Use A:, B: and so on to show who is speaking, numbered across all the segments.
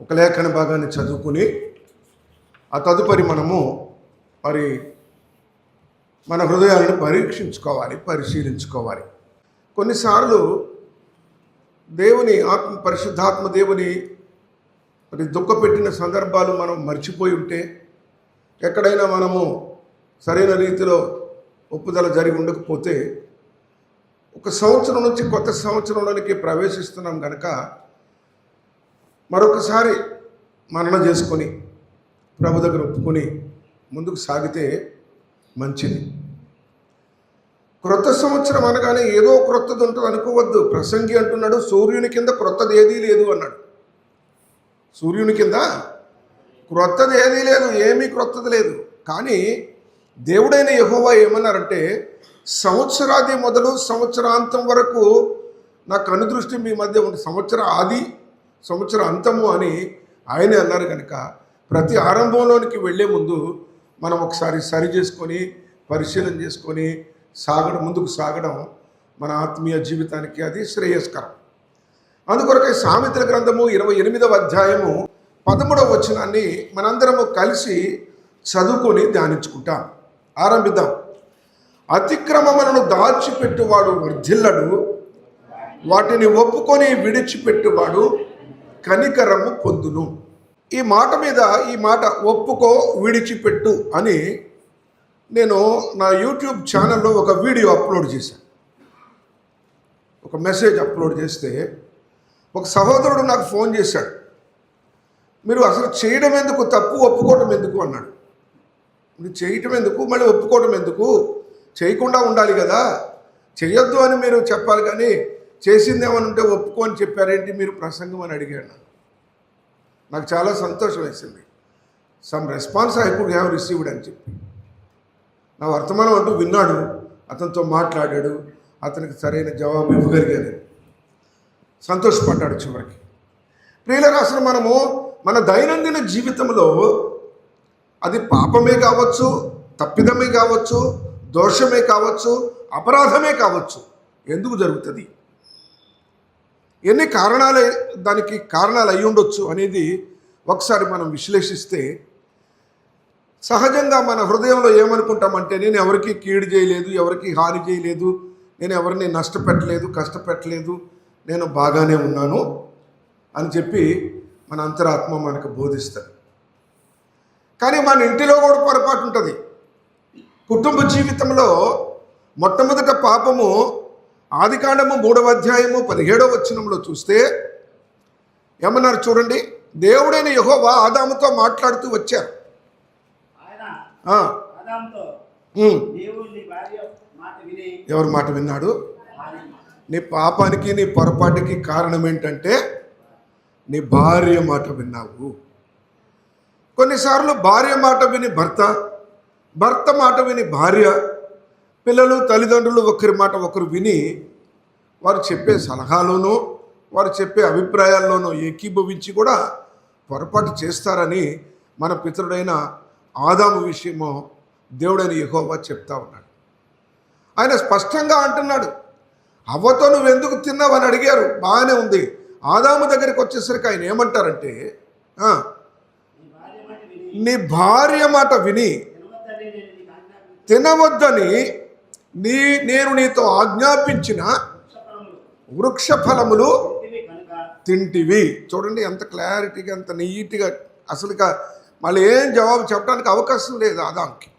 A: ఒక లేఖన భాగాన్ని చదువుకుని ఆ తదుపరి మనము మరి మన హృదయాలను పరీక్షించుకోవాలి పరిశీలించుకోవాలి. కొన్నిసార్లు దేవుని ఆత్మ పరిశుద్ధాత్మ దేవుని మరి దుఃఖపెట్టిన సందర్భాలు మనం మర్చిపోయి ఉంటే ఎక్కడైనా మనము సరైన రీతిలో ఒప్పుదల జరిగి ఉండకపోతే ఒక సంవత్సరం నుంచి కొత్త సంవత్సరంలోనికి ప్రవేశిస్తున్నాం కనుక మరొకసారి మరణ చేసుకొని ప్రభు దగ్గర ఒప్పుకొని ముందుకు సాగితే మంచిది. క్రొత్త సంవత్సరం అనగానే ఏదో క్రొత్తది ఉంటుంది అనుకోవద్దు. ప్రసంగి అంటున్నాడు సూర్యుని కింద క్రొత్తది ఏదీ లేదు అన్నాడు. సూర్యుని కింద క్రొత్తది ఏదీ లేదు ఏమీ క్రొత్తది లేదు. కానీ దేవుడైన యహోవా ఏమన్నారంటే సంవత్సరాది మొదలు సంవత్సరాంతం వరకు నా కనుదృష్టి మీ మధ్య ఉంటుంది సంవత్సర ఆది సంవత్సరం అంతము అని ఆయనే అన్నారు కనుక ప్రతి ఆరంభంలోనికి వెళ్ళే ముందు మనం ఒకసారి సరి చేసుకొని పరిశీలన చేసుకొని సాగడం ముందుకు సాగడం మన ఆత్మీయ జీవితానికి అది శ్రేయస్కరం. అందుకొరకై సామెతల గ్రంథము ఇరవై ఎనిమిదవ అధ్యాయము పదమూడవ వచనాన్ని మనందరము కలిసి చదువుకొని ధ్యానించుకుంటాం. ఆరంభిద్దాం. అతిక్రమములను దాచిపెట్టువాడు వర్ధిల్లడు వాటిని ఒప్పుకొని విడిచిపెట్టువాడు కనికరము పొందును. ఈ మాట మీద ఈ మాట ఒప్పుకో విడిచిపెట్టు అని నేను నా యూట్యూబ్ ఛానల్లో ఒక వీడియో అప్లోడ్ చేశాను ఒక మెసేజ్ అప్లోడ్ చేస్తే ఒక సహోదరుడు నాకు ఫోన్ చేశాడు. మీరు అసలు చేయడం ఎందుకు? తప్పు ఒప్పుకోవటం ఎందుకు? అన్నాడు. మీరు చేయటం ఎందుకు? మళ్ళీ ఒప్పుకోవటం ఎందుకు? చేయకుండా ఉండాలి కదా. చేయొద్దు అని మీరు చెప్పాలి కానీ చేసిందేమని ఉంటే ఒప్పుకో అని చెప్పారేంటి? మీరు ప్రసంగం అని అడిగాను. నాకు చాలా సంతోషం వేసింది. Some response I could have received అని చెప్పి. నా వర్తమానం అంటూ విన్నాడు. అతనితో మాట్లాడాడు. అతనికి సరైన జవాబు ఇవ్వగలిగాను. సంతోషపడ్డాడు చివరికి. ప్రియుల రాసిన మనము మన దైనందిన జీవితంలో అది పాపమే కావచ్చు తప్పిదమే కావచ్చు దోషమే కావచ్చు అపరాధమే కావచ్చు. ఎందుకు జరుగుతుంది? ఎన్ని కారణాలు దానికి కారణాలు అయి ఉండొచ్చు అనేది ఒకసారి మనం విశ్లేషిస్తే సహజంగా మన హృదయంలో ఏమనుకుంటామంటే నేను ఎవరికి కీడు చేయలేదు ఎవరికి హాని చేయలేదు నేను ఎవరిని నష్టపెట్టలేదు కష్టపెట్టలేదు నేను బాగానే ఉన్నాను అని చెప్పి మన అంతరాత్మ మనకు బోధిస్తుంది. కానీ మన ఇంటిలో కూడా పొరపాటు ఉంటుంది. కుటుంబ జీవితంలో మొట్టమొదట పాపము ఆదికాండము మూడవ అధ్యాయము పదిహేడవ వచనంలో చూస్తే ఏమన్నారు చూడండి? దేవుడైన యెహోవా ఆదాముతో మాట్లాడుతూ వచ్చారు. ఎవరి మాట విన్నాడు? నీ పాపానికి నీ పొరపాటుకి కారణం ఏంటంటే నీ భార్య మాట విన్నావు. కొన్నిసార్లు భార్య మాట విని భర్త భర్త మాట విని భార్య పిల్లలు తల్లిదండ్రులు ఒకరి మాట ఒకరు విని వారు చెప్పే సలహాలోనూ వారు చెప్పే అభిప్రాయాల్లోనూ ఏకీభవించి కూడా పొరపాటు చేస్తారని మన పితరుడైన ఆదాము విషయమో దేవుడైన యహోవా చెప్తా ఉన్నాడు. ఆయన స్పష్టంగా అంటున్నాడు అవ్వతో నువ్వు ఎందుకు తిన్నావు? అని అడిగారు. బాగానే ఉంది. ఆదాము దగ్గరికి వచ్చేసరికి ఆయన ఏమంటారంటే
B: నీ భార్య మాట విని తినవద్దని
A: నీ నేను నీతో ఆజ్ఞాపించిన వృక్ష ఫలములు
B: తింటివి
A: తింటివి. చూడండి ఎంత క్లారిటీగా ఎంత నీట్గా అసలుగా మళ్ళీ ఏం జవాబు చెప్పడానికి అవకాశం లేదు ఆదాంకి.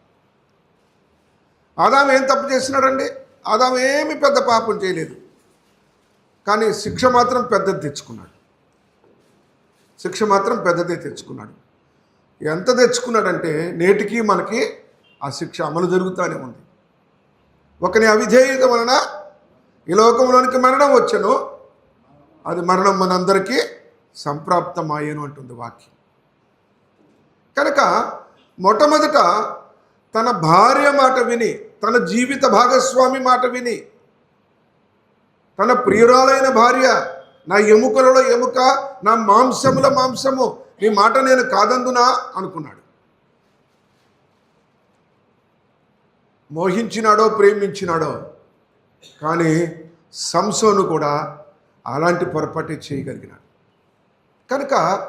A: ఆదాం ఏం తప్పు చేసినాడండి? ఆదాం ఏమి పెద్ద పాపం చేయలేదు. కానీ శిక్ష మాత్రం పెద్దది తెచ్చుకున్నాడు. శిక్ష మాత్రం పెద్దదే తెచ్చుకున్నాడు. ఎంత తెచ్చుకున్నాడంటే నేటికి మనకి ఆ శిక్ష అమలు జరుగుతూనే ఉంది. ఒకని అవిధేయత వలన ఈ లోకంలోనికి మరణం వచ్చను. అది మరణం మనందరికీ సంప్రాప్తమాయను అంటుంది వాక్యం. కనుక మొట్టమొదట తన భార్య మాట విని తన జీవిత భాగస్వామి మాట విని తన ప్రియురాలైన భార్య నా ఎముకలలో ఎముక నా మాంసముల మాంసము నీ మాట నేను కాదందునా అనుకున్నాడు. మోహించినాడో ప్రేమించినాడో. కానీ సంసోను కూడా అలాంటి పొరపాటు చేయగలిగినాడు. కనుక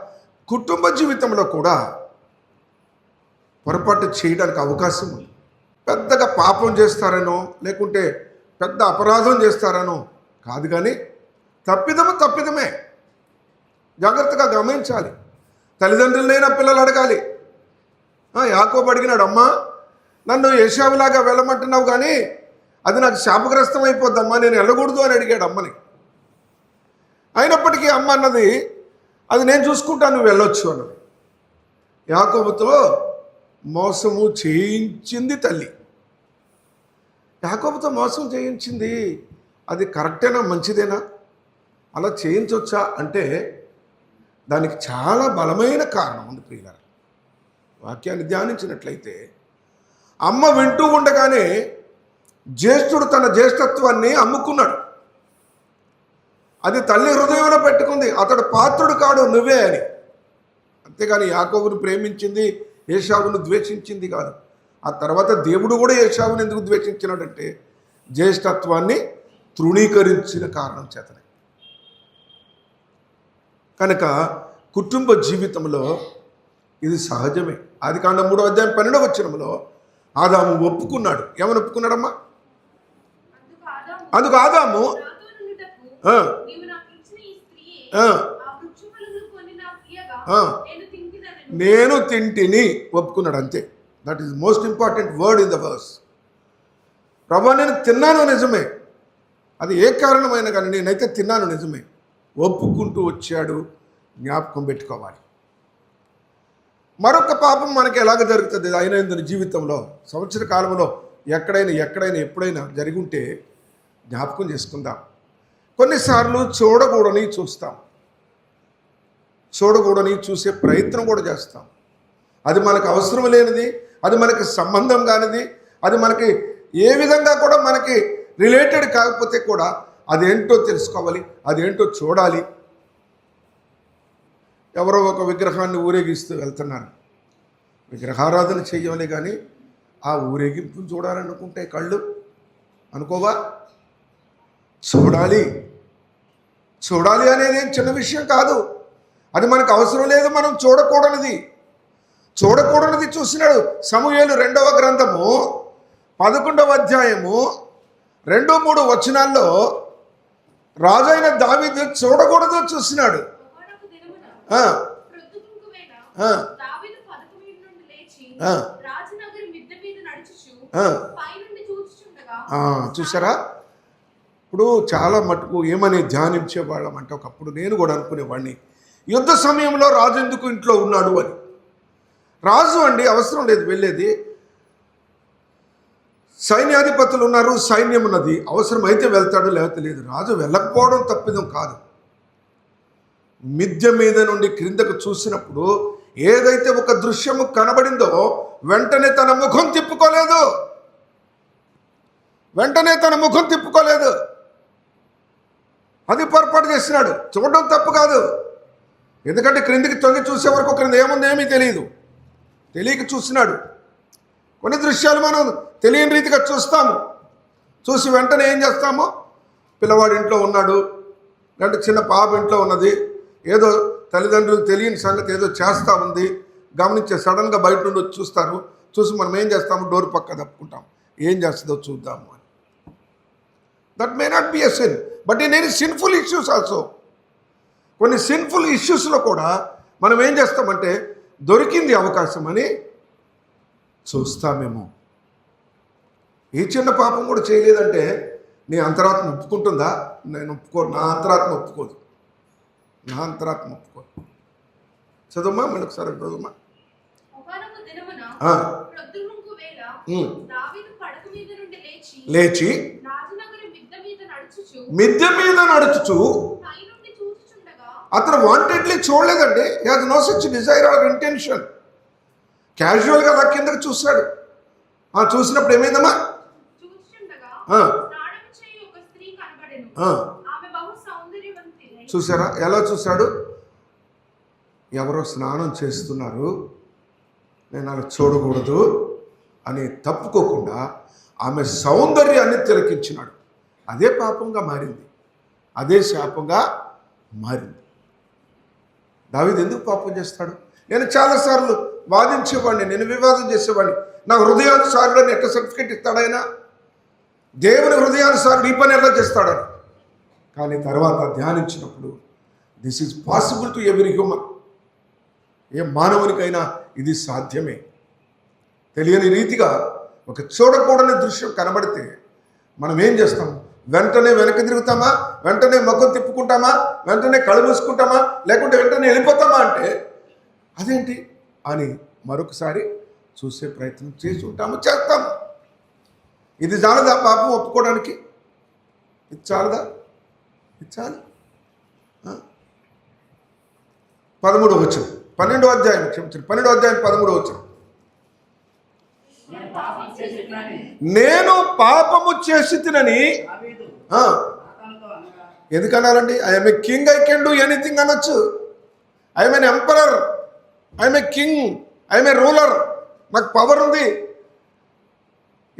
A: కుటుంబ జీవితంలో కూడా పొరపాటు చేయడానికి అవకాశం ఉంది. పెద్దగా పాపం చేస్తారనో లేకుంటే పెద్ద అపరాధం చేస్తారనో కాదు కానీ తప్పిదము తప్పిదమే. జాగ్రత్తగా గమనించాలి. తల్లిదండ్రులనైనా పిల్లలు అడగాలి. ఆ, యాకోబు అడిగినాడు అమ్మా నన్ను యశావులాగా వెళ్ళమంటున్నావు కానీ అది నాకు శాపగ్రస్తం అయిపోద్దమ్మా నేను వెళ్ళకూడదు అని అడిగాడు అమ్మని. అయినప్పటికీ అమ్మ అన్నది అది నేను చూసుకుంటాను నువ్వు వెళ్ళొచ్చు అన్నది. యాకోబుతో మోసము చేయించింది తల్లి. యాకోబుతో మోసం చేయించింది అది కరెక్టేనా మంచిదేనా? అలా చేయించవచ్చా అంటే దానికి చాలా బలమైన కారణం ఉంది ప్రియుల వాక్యాన్ని ధ్యానించినట్లయితే అమ్మ వింటూ ఉండగానే జ్యేష్ఠుడు తన జ్యేష్ఠత్వాన్ని అమ్ముకున్నాడు. అది తల్లి హృదయంలో పెట్టుకుంది. అతడు పాత్రుడు కాడు నువ్వే అని. అంతేగాని యాకోబును ప్రేమించింది ఏషావును ద్వేషించింది కాదు. ఆ తర్వాత దేవుడు కూడా ఏషావుని ఎందుకు ద్వేషించినాడంటే జ్యేష్ఠత్వాన్ని తృణీకరించిన కారణం చేతనే. కనుక కుటుంబ జీవితంలో ఇది సహజమే. ఆది కాండం మూడో అధ్యాయం పన్నెండవ వచ్చినంలో ఆదాము ఒప్పుకున్నాడు. ఏమని ఒప్పుకున్నాడమ్మా?
C: అందుకు ఆదాము నేను
A: నేను తింటిని ఒప్పుకున్నాడు అంతే. That is most important word in the verse ప్రభా నేను తిన్నాను నిజమే. అది ఏ కారణమైన కానీ నేనైతే తిన్నాను నిజమే. ఒప్పుకుంటూ వచ్చాడు. జ్ఞాపకం పెట్టుకోవాలి. మరొక పాపం మనకి ఎలాగ జరుగుతుంది? అయినందున జీవితంలో సంవత్సర కాలంలో ఎక్కడైనా ఎక్కడైనా ఎప్పుడైనా జరిగి ఉంటే జ్ఞాపకం చేసుకుందాం. కొన్నిసార్లు చూడకూడని చూస్తాం. చూడకూడని చూసే ప్రయత్నం కూడా చేస్తాం. అది మనకు అవసరం లేనిది అది మనకి సంబంధం కానిది అది మనకి ఏ విధంగా కూడా మనకి రిలేటెడ్ కాకపోతే కూడా అదేంటో తెలుసుకోవాలి అదేంటో చూడాలి. ఎవరో ఒక విగ్రహాన్ని ఊరేగిస్తూ వెళ్తున్నారు విగ్రహారాధన చేయవలే కానీ ఆ ఊరేగింపును చూడాలనుకుంటే కళ్ళు అనుకోవా? చూడాలి. చూడాలి అనేది ఏం చిన్న విషయం కాదు. అది మనకు అవసరం లేదు మనం చూడకూడనిది. చూడకూడనిది చూసినాడు సమూహేలు రెండవ గ్రంథము పదకొండవ అధ్యాయము రెండు మూడు వచనాల్లో రాజైన దావీదు చూడకూడదు చూసినాడు. చూసారా ఇప్పుడు చాలా మటుకు ఏమని ధ్యానించేవాళ్ళం అంటే ఒకప్పుడు నేను కూడా అనుకునేవాడిని. యుద్ధ సమయంలో రాజు ఎందుకు ఇంట్లో ఉన్నాడు అని. రాజు అండి అవసరం లేదు వెళ్ళేది. సైన్యాధిపతులు ఉన్నారు సైన్యం ఉన్నది. అవసరమైతే వెళ్తాడు లేకపోతే లేదు. రాజు వెళ్ళకపోవడం తప్పిదం కాదు. మిద్య మీద నుండి క్రిందకు చూసినప్పుడు ఏదైతే ఒక దృశ్యము కనబడిందో వెంటనే తన ముఖం తిప్పుకోలేదు. వెంటనే తన ముఖం తిప్పుకోలేదు. అది పొరపాటు చేసినాడు. చూడడం తప్పు కాదు. ఎందుకంటే క్రిందికి తొంగి చూసే వరకు క్రింద ఏముంది ఏమీ తెలియదు తెలియక చూసినాడు. కొన్ని దృశ్యాలు మనం తెలియని రీతిగా చూస్తాము. చూసి వెంటనే ఏం చేస్తాము? పిల్లవాడు ఇంట్లో ఉన్నాడు. లేదంటే చిన్న పాప ఇంట్లో ఉన్నది. ఏదో తల్లిదండ్రులకు తెలియని సంగతి ఏదో చేస్తూ ఉంది. గమనించే సడన్గా బయట నుండి వచ్చి చూస్తారు. చూసి మనం ఏం చేస్తాము? డోర్ పక్క తప్పుకుంటాం. ఏం చేస్తుందో చూద్దాము అని. That may not be a sin but in any sinful issues also కొన్ని సిన్ఫుల్ ఇష్యూస్లో కూడా మనం ఏం చేస్తామంటే దొరికింది అవకాశం అని చూస్తామేమో. ఈ చిన్న పాపం కూడా చేయలేదంటే నీ అంతరాత్మ ఒప్పుకుంటుందా? నేను ఒప్పుకో నా అంతరాత్మ ఒప్పుకోదు. నా అంతరాత్మ ఒప్పుకోదు చదువుమా మళ్ళీ ఒకసారి చదువుమా?
C: లేచి మిద్దె మీద నడుచుచు
A: అతను వాంటెడ్లీ చూడలేదండి. Has no such desire or intention క్యాజువల్గా అలా కిందకి ఆ చూసినప్పుడు ఏమైందమ్మా
C: చూచుచుండగా
A: ఆ.
C: స్నానం చేయి ఒక స్త్రీ కనబడెను
A: ఆ,
C: ఆమె బహు సౌందర్యవంతి
A: చూసారా ఎలా చూశాడు? ఎవరో స్నానం చేస్తున్నారు. నేను అలా చూడకూడదు అని తప్పుకోకుండా ఆమె సౌందర్యాన్ని తిలకించినాడు. అదే పాపంగా మారింది. అదే శాపంగా మారింది. దావిది ఎందుకు పాపం చేస్తాడు? నేను చాలాసార్లు వాదించేవాడిని నేను వివాదం చేసేవాడిని. నా హృదయానుసారుడు ఎట్లా సర్టిఫికేట్ ఇస్తాడైనా? దేవుని హృదయానుసారుడు ఈ పని ఎలా చేస్తాడని? కానీ తర్వాత ధ్యానించినప్పుడు this is possible to every human ఏ మానవునికైనా ఇది సాధ్యమే. తెలియని రీతిగా ఒక చూడకూడని దృశ్యం కనబడితే మనం ఏం చేస్తాం? వెంటనే వెనక్కి తిరుగుతామా? వెంటనే మొక్కలు తిప్పుకుంటామా? వెంటనే కళ్ళు మూసుకుంటామా? లేకుంటే వెంటనే వెళ్ళిపోతామా అంటే అదేంటి? అని మరొకసారి చూసే ప్రయత్నం చేసి ఉంటాము చేస్తాము. ఇది చాలదా పాపం ఒప్పుకోవడానికి? ఇది చాలదా? చాలు. పదమూడు వచ్చిన పన్నెండో అధ్యాయం క్షమించండి పన్నెండో అధ్యాయం పదమూడు వచ్చిన
B: నేను
A: పాపము చేసి తినని ఎందుకన్నారండి I'm a king I can do anything అనొచ్చు. I'm an emperor I'm a king I'm a ruler నాకు పవర్ ఉంది.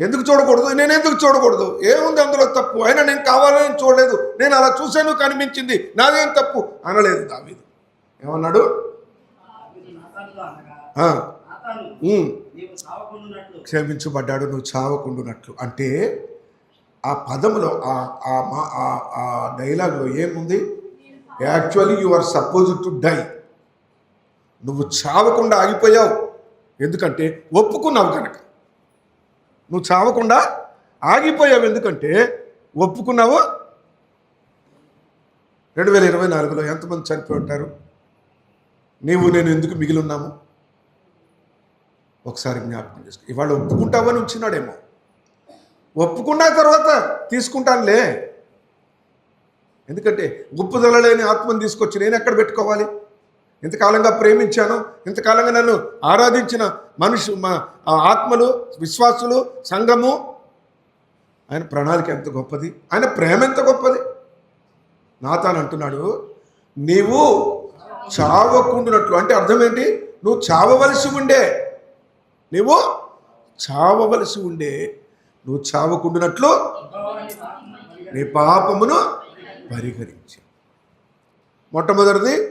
A: ఎందుకు చూడకూడదు? నేను ఎందుకు చూడకూడదు? ఏముంది అందులో తప్పు? అయినా నేను కావాలని చూడలేదు. నేను అలా చూశాను కనిపించింది. నాదేం తప్పు? అనలేదు దావీదు. ఏమన్నాడు? క్షమించబడ్డాడు నువ్వు చావకుండునట్లు. అంటే ఆ పదంలో ఆ ఆ మా- ఆ- ఆ డైలాగ్లో ఏముంది? Actually you are suppose to die. నువ్వు చావకుండా ఆగిపోయావు. ఎందుకంటే ఒప్పుకున్నావు కనుక నువ్వు చావకుండా ఆగిపోయావు ఎందుకంటే ఒప్పుకున్నావు? రెండు వేల ఇరవై నాలుగులో ఎంతమంది చనిపోయి ఉంటారు? నీవు నేను ఎందుకు మిగిలి ఉన్నాము? ఒకసారి జ్ఞాపకం చేసుకో. ఇవాళ ఒప్పుకుంటావని ఉంచినాడేమో ఒప్పుకున్న తర్వాత తీసుకుంటానులే. ఎందుకంటే గుప్పుదలలేని ఆత్మను తీసుకొచ్చి నేను ఎక్కడ పెట్టుకోవాలి? ఇంతకాలంగా ప్రేమించాను ఇంతకాలంగా నన్ను ఆరాధించిన మనుషు మా ఆత్మలు విశ్వాసులు సంఘము. ఆయన ప్రణాళిక ఎంత గొప్పది? ఆయన ప్రేమ ఎంత గొప్పది? నాతాను అంటున్నాడు నీవు చావకుండునట్లు. అంటే అర్థం ఏంటి నువ్వు చావవలసి ఉండే. నువ్వు చావవలసి ఉండే. నువ్వు చావకుండునట్లు నీ పాపమును పరిహరించి. మొట్టమొదటిది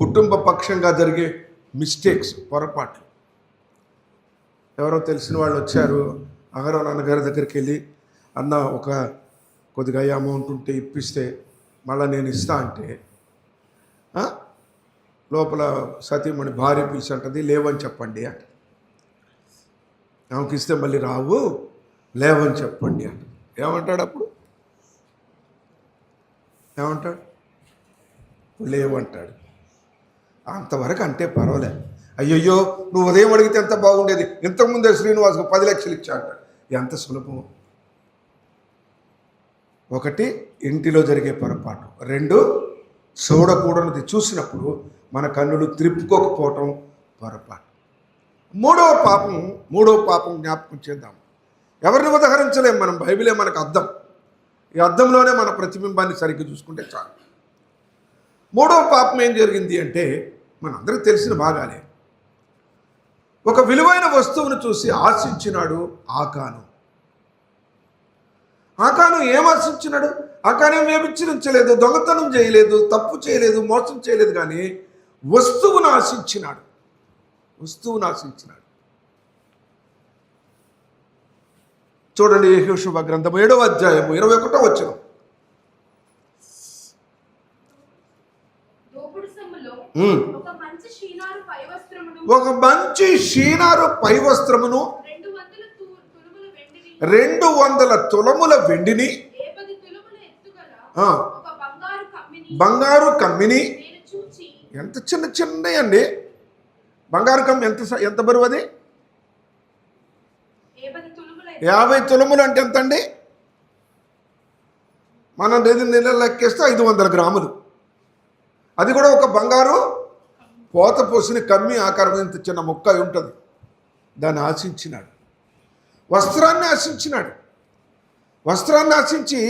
A: కుటుంబ పక్షంగా జరిగే మిస్టేక్స్ పొరపాట్లు. ఎవరో తెలిసిన వాళ్ళు వచ్చారు అగరో నాన్నగారి దగ్గరికి వెళ్ళి అన్న ఒక కొద్దిగా అమౌంట్ ఉంటే ఇప్పిస్తే మళ్ళీ నేను ఇస్తా అంటే లోపల సతీమణి భార్య పిలిచి అంటది లేవని చెప్పండి అంట ఆమెకి ఇస్తే మళ్ళీ రావు లేవని చెప్పండి అంట ఏమంటాడు అప్పుడు? ఏమంటాడు? లేవంటాడు. అంతవరకు అంటే పర్వాలేదు అయ్యయ్యో నువ్వు ఉదయం అడిగితే ఎంత బాగుండేది? ఇంతకుముందే శ్రీనివాస్కు పది లక్షలు ఇచ్చా అంటాడు ఎంత సులభం? ఒకటి ఇంటిలో జరిగే పొరపాటు. రెండు చూడకూడనిది చూసినప్పుడు మన కన్నులు త్రిప్పుకోకపోవటం పొరపాటు. మూడవ పాపం మూడవ పాపం జ్ఞాపకం చేద్దాం. ఎవరిని ఉదహరించలేం మనం? బైబిలే మనకు అద్దం. ఈ అద్దంలోనే మన ప్రతిబింబాన్ని సరిగ్గా చూసుకుంటే చాలు. మూడవ పాపం ఏం జరిగింది అంటే మనందరికీ తెలిసిన భాగాలే. ఒక విలువైన వస్తువును చూసి ఆశించినాడు ఆకాను. ఆకాను ఏం ఆశించినాడు? ఆకాను ఏం వ్యభిచరించలేదు దొంగతనం చేయలేదు తప్పు చేయలేదు మోసం చేయలేదు కానీ వస్తువును ఆశించినాడు. వస్తువును ఆశించినాడు. చూడండి యహోశుభ గ్రంథం ఏడవ అధ్యాయము ఇరవై ఒకటో వచ్చినాం
C: ఒక మంచి షీనారు పై వస్త్రమును రెండు వందల తులుముల వెండిని బంగారు కమ్మిని
A: ఎంత చిన్న చిన్నవి అండి బంగారు కమ్మి ఎంత ఎంత బరువు అది? యాభై తులములు అంటే ఎంత అండి మనం రెండు నెలలు లెక్కేస్తే ఐదు వందల గ్రాములు. అది కూడా ఒక బంగారు పోత పోసిన కమ్మి ఆకారం ఇంత చిన్న ముక్క ఉంటుంది. దాన్ని ఆశించినాడు. వస్త్రాన్ని ఆశించినాడు. వస్త్రాన్ని ఆశించి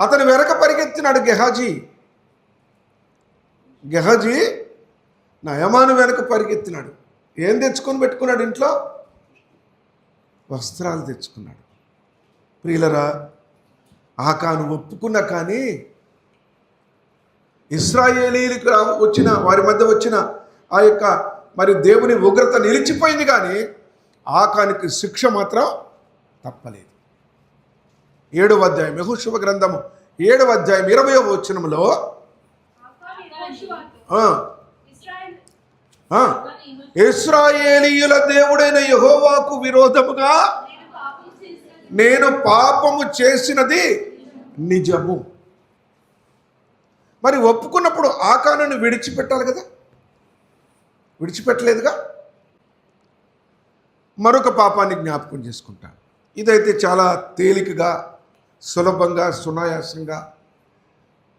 A: అతని వెనక పరిగెత్తినాడు గెహాజీ. గెహాజీ నయమాను వెనక పరిగెత్తినాడు. ఏం తెచ్చుకొని పెట్టుకున్నాడు ఇంట్లో? వస్త్రాలు తెచ్చుకున్నాడు. ప్రియులరా ఆకాను ఒప్పుకున్నా కానీ ఇస్రాయేలీలకు వచ్చిన వారి మధ్య వచ్చిన ఆ యొక్క మరి దేవుని ఉగ్రత నిలిచిపోయింది కానీ ఆకానికి శిక్ష మాత్రం తప్పలేదు. ఏడవ అధ్యాయం యహోశువ గ్రంథము ఏడవ అధ్యాయం ఇరవై వచనంలో ఇస్రాయేలీయుల దేవుడైన యహోవాకు విరోధముగా
C: నేను
A: పాపము చేసినది నిజము. మరి ఒప్పుకున్నప్పుడు ఆకానుని విడిచిపెట్టాలి కదా? విడిచిపెట్టలేదుగా? మరొక పాపాన్ని జ్ఞాపకం చేసుకుంటాను ఇదైతే చాలా తేలికగా సులభంగా సునాయాసంగా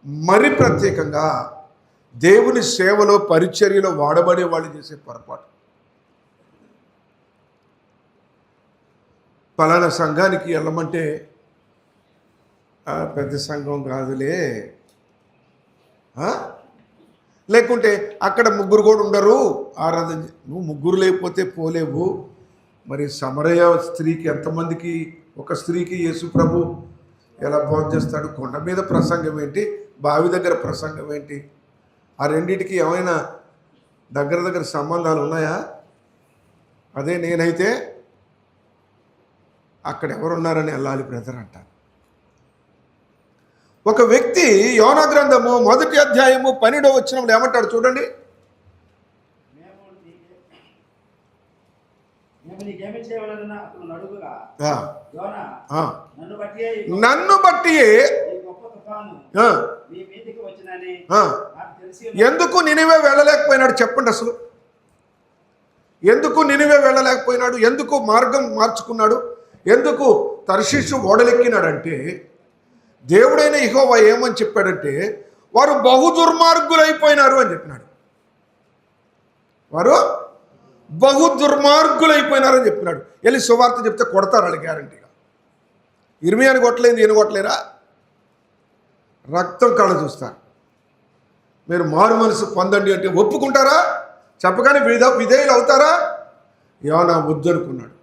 A: మరి ప్రత్యేకంగా దేవుని సేవలో పరిచర్యలో వాడబడే వాళ్ళు చేసే పొరపాటు. పలానా సంఘానికి వెళ్ళమంటే పెద్ద సంఘం కాదులే. లేకుంటే అక్కడ ముగ్గురు కూడా ఉండరు. ఆరాధన నువ్వు ముగ్గురు లేకపోతే పోలేవు. మరి సమరయ స్త్రీకి ఎంతమందికి ఒక స్త్రీకి యేసు ప్రభు ఎలా భోజనం చేస్తాడు? కొండ మీద ప్రసంగం ఏంటి? బావి దగ్గర ప్రసంగం ఏంటి? ఆ రెండింటికి ఏమైనా దగ్గర దగ్గర సంబంధాలు ఉన్నాయా? అదే నేనైతే అక్కడ ఎవరున్నారని వెళ్ళాలి బ్రదర్ అంట ఒక వ్యక్తి యోన గ్రంథము మొదటి అధ్యాయము పన్నెండవ వచ్చినప్పుడు ఏమంటాడు చూడండి.
B: నన్ను బట్టి
A: ఎందుకు నినివే వెళ్ళలేకపోయినాడు చెప్పండి అసలు. ఎందుకు నినివే వెళ్ళలేకపోయినాడు? ఎందుకు మార్గం మార్చుకున్నాడు? ఎందుకు తర్శిషు ఓడలెక్కినాడంటే దేవుడైన ఇహోవా ఏమని చెప్పాడంటే వారు బహు దుర్మార్గులైపోయినారు అని చెప్పినాడు. వారు బహు దుర్మార్గులైపోయినారని చెప్పినాడు. వెళ్ళి సువార్త చెప్తే కొడతారు వాళ్ళు గ్యారంటీగా ఇర్మియాని కొట్టలేదు ఈయన కొట్టలేరా? రక్తం కళ్ళ చూస్తారు. మీరు మారు మనసు పొందండి అంటే ఒప్పుకుంటారా? చెప్పగానే విధ విధేయులు అవుతారా? యోనా వద్దనుకున్నాడు.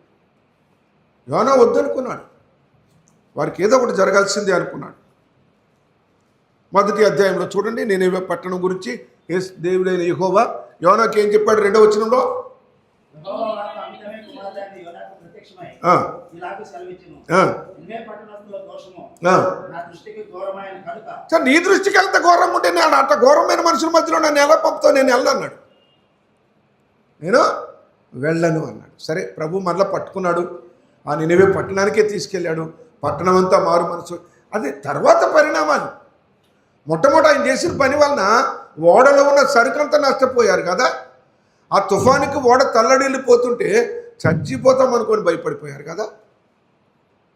A: యోనా వద్దనుకున్నాడు. వారికి ఏదో ఒకటి జరగాల్సిందే అనుకున్నాడు. మొదటి అధ్యాయంలో చూడండి నేను పట్టణం గురించి ఎస్ దేవుడైన యహోవా యోనాకి ఏం చెప్పాడు? రెండో వచనంలో?
B: సరే
A: సార్ నీ దృష్టికి ఎంత ఘోరంగా ఉంటే నేను అట్ట ఘోరమైన మనుషుల మధ్యలో నన్ను ఎలా పంపుతావు? నేను వెళ్ళన్నాడు నేను వెళ్ళను అన్నాడు. సరే ప్రభు మరలా పట్టుకున్నాడు. ఆ నేనేవే పట్టణానికే తీసుకెళ్ళాడు. పట్టణం అంతా మారు మనసు. అది తర్వాత పరిణామాలు. మొట్టమొదటి ఆయన చేసిన పని వలన ఓడలో ఉన్న సరుకంతా నష్టపోయారు కదా. ఆ తుఫానికి ఓడ తల్లడిల్లిపోతుంటే చచ్చిపోతాం అనుకొని భయపడిపోయారు కదా.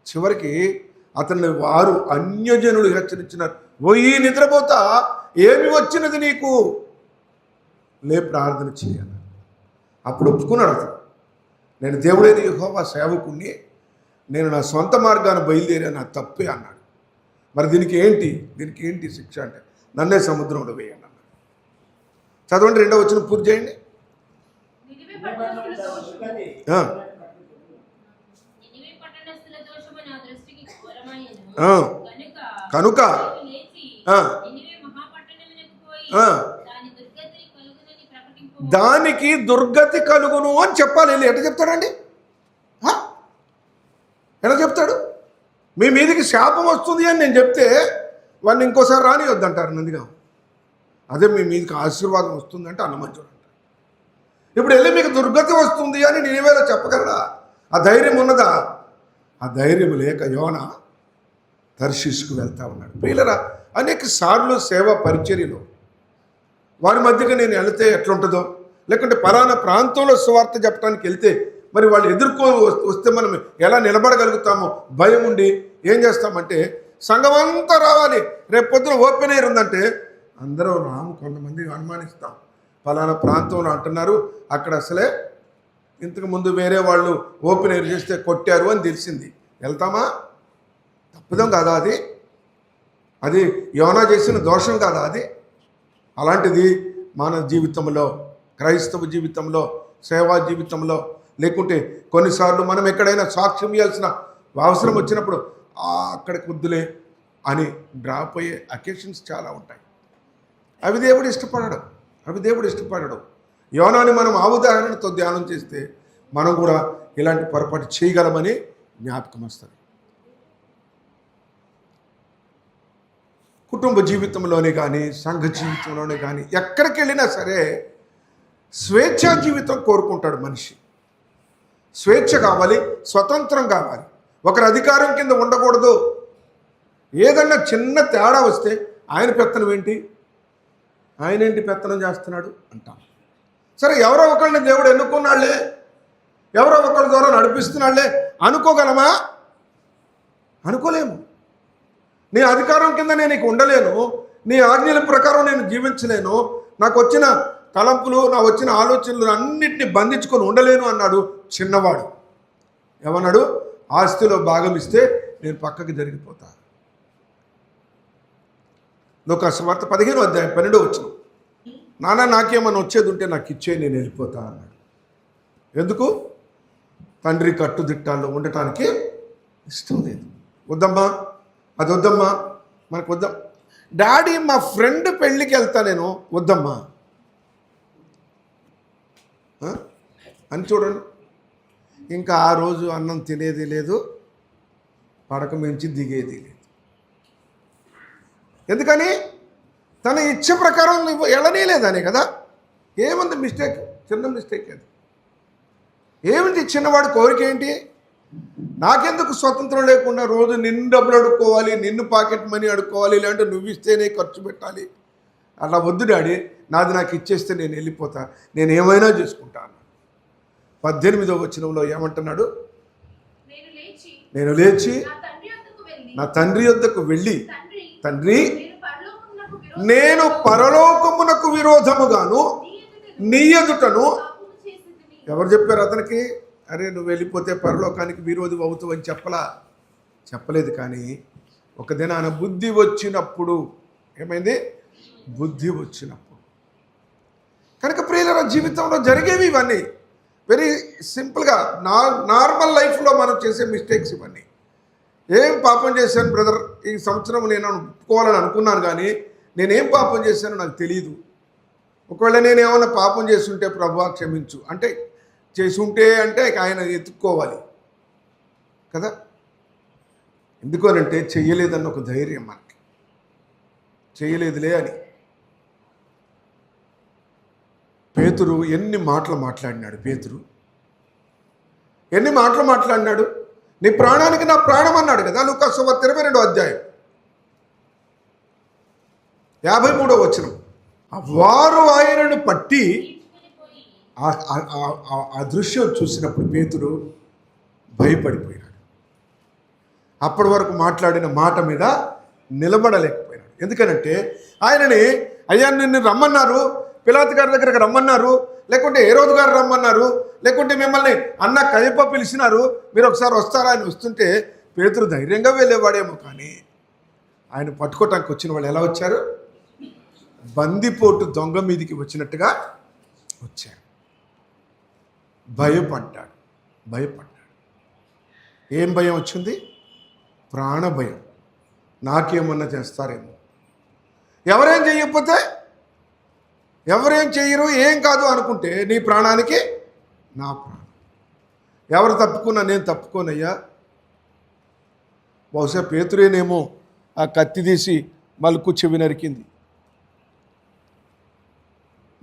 A: చివరికి అతన్ని వారు అన్యజనులు హెచ్చరించినారు. పోయి నిద్రపోతా ఏమి వచ్చినది నీకు? లే ప్రార్థన చేయాలి. అప్పుడు ఒప్పుకున్నాడు అతను. నేను దేవుడైన యెహోవా సేవకుణ్ణి నేను నా సొంత మార్గాన్ని బయలుదేరా నా తప్పే అన్నాడు. మరి దీనికి ఏంటి? దీనికి ఏంటి శిక్ష అంటే? నన్నే సముద్రంలో వేయండి అన్నాడు. చదవండి రెండో వచ్చిన పూర్తి చేయండి.
D: కనుక
A: దానికి దుర్గతి కలుగును అని చెప్పాలి. వీళ్ళు ఎట్లా చెప్తాడండి? ఎలా చెప్తాడు? మీ మీదకి శాపం వస్తుంది అని నేను చెప్తే వాడిని ఇంకోసారి రాని అంటారు నందిగా. అదే మీ మీదకి ఆశీర్వాదం వస్తుందంటే అన్నమంచుడు అంటారు. ఇప్పుడు వెళ్ళి మీకు దుర్గతి వస్తుంది అని నేనేవేళ చెప్పగలరా ఆ ధైర్యం ఉన్నదా? ఆ ధైర్యం లేక యోన తర్శిస్కు వెళ్తా ఉన్నాడు. ప్రియులరా అనేక సార్లు సేవా పరిచర్యలో వారి మధ్యకి నేను వెళితే ఎట్లుంటుందో లేకుంటే పలానా ప్రాంతంలో సువార్త చెప్పడానికి వెళ్తే మరి వాళ్ళు ఎదుర్కో వస్తే మనం ఎలా నిలబడగలుగుతామో భయం ఉండి ఏం చేస్తామంటే సంఘం అంతా రావాలి. రేపు పొద్దున ఓపెన్ ఎయిర్ ఉందంటే అందరూ రాము కొంతమంది అనుమానిస్తాం. పలానా ప్రాంతంలో అంటున్నారు అక్కడ అసలే ఇంతకు ముందు వేరే వాళ్ళు ఓపెన్ ఎయిర్ చేస్తే కొట్టారు అని తెలిసింది. వెళ్తామా? తప్పుదాం కాదా అది? అది యోనా చేసిన దోషం కాదా అది? అలాంటిది మన జీవితంలో క్రైస్తవ జీవితంలో సేవా జీవితంలో లేకుంటే కొన్నిసార్లు మనం ఎక్కడైనా సాక్ష్యం ఇవ్వాల్సిన అవసరం వచ్చినప్పుడు అక్కడ అక్కడికి అని డ్రాప్ అయ్యే అకేషన్స్ చాలా ఉంటాయి. అవి దేవుడు ఇష్టపడడం. అవి దేవుడు ఇష్టపడడం. యోనాని మనం ఆ ఉదాహరణతో ధ్యానం చేస్తే మనం కూడా ఇలాంటి పొరపాటు చేయగలమని జ్ఞాపకం వస్తుంది. కుటుంబ జీవితంలోనే కానీ సంఘ జీవితంలోనే కానీ ఎక్కడికి వెళ్ళినా సరే స్వేచ్ఛా జీవితం కోరుకుంటాడు మనిషి. స్వేచ్ఛ కావాలి స్వతంత్రం కావాలి. ఒకరి అధికారం కింద ఉండకూడదు. ఏదన్నా చిన్న తేడా వస్తే ఆయన పెత్తనం ఏంటి? ఆయన ఏంటి పెత్తనం చేస్తున్నాడు అంటాం. సరే ఎవరో ఒకరిని దేవుడు ఎన్నుకున్నాళ్ళే? ఎవరో ఒకరి ద్వారా నడిపిస్తున్నాళ్ళే? అనుకోగలమా? అనుకోలేము. నీ అధికారం కింద నేను నీకు ఉండలేను. నీ ఆజ్ఞల ప్రకారం నేను జీవించలేను. నాకు వచ్చిన తలంపులు నా వచ్చిన ఆలోచనలు అన్నింటినీ బంధించుకొని ఉండలేను అన్నాడు చిన్నవాడు. ఏమన్నాడు ఆస్తిలో భాగం ఇస్తే నేను పక్కకి జరిగిపోతా. లోక వార్త పదిహేను అధ్యాయం పన్నెండో వచ్చిన నాన్న నాకేమన్నా వచ్చేది ఉంటే నాకు ఇచ్చే నేను వెళ్ళిపోతా అన్నాడు. ఎందుకు? తండ్రి కట్టుదిట్టాల్లో ఉండటానికి ఇష్టం లేదు. వద్దమ్మా అది వద్దమ్మా మనకు వద్దాం. డాడీ మా ఫ్రెండ్ పెళ్ళికి వెళ్తా నేను వద్దమ్మా. అని చూడండి. ఇంకా ఆ రోజు అన్నం తినేది లేదు. పడక మించి దిగేది లేదు. ఎందుకని? తన ఇచ్చ ప్రకారం నువ్వు ఎళ్ళనీలేదని కదా? ఏముంది మిస్టేక్ చిన్న మిస్టేక్ అది. ఏమిటి చిన్నవాడి కోరిక ఏంటి? నాకెందుకు స్వతంత్రం లేకుండా రోజు నిన్ను డబ్బులు అడుక్కోవాలి నిన్ను పాకెట్ మనీ అడుక్కోవాలి లేదంటే నువ్వు ఇస్తేనే ఖర్చు పెట్టాలి. అలా వద్దు డాడీ నాది నాకు ఇచ్చేస్తే నేను వెళ్ళిపోతా. నేను ఏమైనా చేసుకుంటాను. పద్దెనిమిదో వచనంలో ఏమంటున్నాడు?
C: నేను లేచి నా తండ్రి వద్దకు వెళ్ళి
A: తండ్రి
C: నేను పరలోకమునకు
A: విరోధముగాను
C: నీ
A: నీ
C: ఎదుట
A: ఎదుటను. ఎవరు చెప్పారు అతనికి? అరే నువ్వు వెళ్ళిపోతే పరలోకానికి విరోధి అవుతావు అని చెప్పలా? చెప్పలేదు కానీ ఒక దినాన బుద్ధి వచ్చినప్పుడు ఏమైంది? బుద్ధి వచ్చినప్పుడు. కనుక ప్రియుల జీవితంలో జరిగేవి ఇవన్నీ. వెరీ సింపుల్గా నా నార్మల్ లైఫ్లో మనం చేసే మిస్టేక్స్ ఇవన్నీ. ఏం పాపం చేశాను బ్రదర్ ఈ సంవత్సరం నేను ఒప్పుకోవాలని అనుకున్నాను కానీ నేనేం పాపం చేశానో నాకు తెలియదు ఒకవేళ నేను ఏమైనా పాపం చేస్తుంటే ప్రభా క్షమించు. అంటే చేసుంటే అంటే ఆయన ఎత్తుక్కోవాలి. కదా? ఎందుకనంటే చెయ్యలేదన్న ఒక ధైర్యం మనకి. చేయలేదులే అని. పేతురు ఎన్ని మాటలు మాట్లాడినాడు పేతురు? ఎన్ని మాటలు మాట్లాడినాడు? నీ ప్రాణానికి నా ప్రాణం అన్నాడు కదా లూకాసువార్త ఇరవై రెండో అధ్యాయం. యాభై మూడో వచ్చిన వారు ఆయనను పట్టి ఆ- దృశ్యం చూసినప్పుడు పేతుడు భయపడిపోయినాడు. అప్పటి వరకు మాట్లాడిన మాట మీద నిలబడలేకపోయినాడు. ఎందుకనంటే ఆయనని అయ్యా నిన్ను రమ్మన్నారు. పిలాత్ గారి దగ్గరకు రమ్మన్నారు లేకుంటే ఏ రోజు గారు రమ్మన్నారు లేకుంటే మిమ్మల్ని అన్న కయప పిలిచినారు మీరు ఒకసారి వస్తారా అని వస్తుంటే పేతురు ధైర్యంగా వెళ్ళేవాడేమో కానీ ఆయన పట్టుకోవటానికి వచ్చిన వాళ్ళు ఎలా వచ్చారు? బందిపోటు దొంగ మీదికి వచ్చినట్టుగా వచ్చారు. భయపడ్డాడు భయపడ్డాడు. ఏం భయం వచ్చింది? ప్రాణ భయం నాకేమన్నా చేస్తారేమో. ఎవరేం చేయకపోతే ఎవరేం చేయరు ఏం కాదు అనుకుంటే నీ ప్రాణానికి నా ప్రాణం. ఎవరు తప్పుకున్నా నేను తప్పుకోనయ్యా. బహుశా పేతురేనేమో ఆ కత్తి తీసి మలుకు చెవి నరికింది.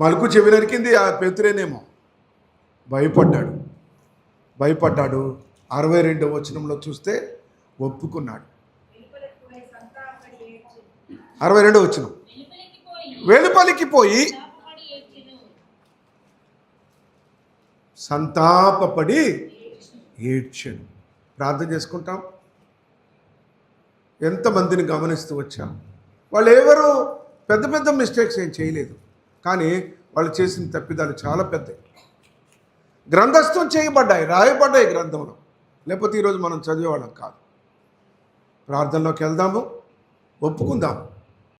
A: మలుకు చెవి నరికింది ఆ పేతురేనేమో. భయపడ్డాడు. భయపడ్డాడు. అరవై రెండవ వచనంలో చూస్తే ఒప్పుకున్నాడు. అరవై రెండవ వచనం.
D: వెలుపలికి పోయి
A: వెలుపలికి పోయి
D: శాపపడి ఏడ్చెను
A: సంతాపపడి ఏడ్చాడు ప్రార్థన చేసుకుంటాం. ఎంతమందిని గమనిస్తూ వచ్చాం. వాళ్ళు ఎవరు పెద్ద పెద్ద మిస్టేక్స్ ఏం చేయలేదు. కానీ వాళ్ళు చేసిన తప్పిదాలు చాలా పెద్దవి. గ్రంథస్థం చేయబడ్డాయి రాయబడ్డాయి గ్రంథంలో. లేకపోతే ఈరోజు మనం చదివేవాళ్ళం కాదు. ప్రార్థనలోకి వెళ్దాము ఒప్పుకుందాము.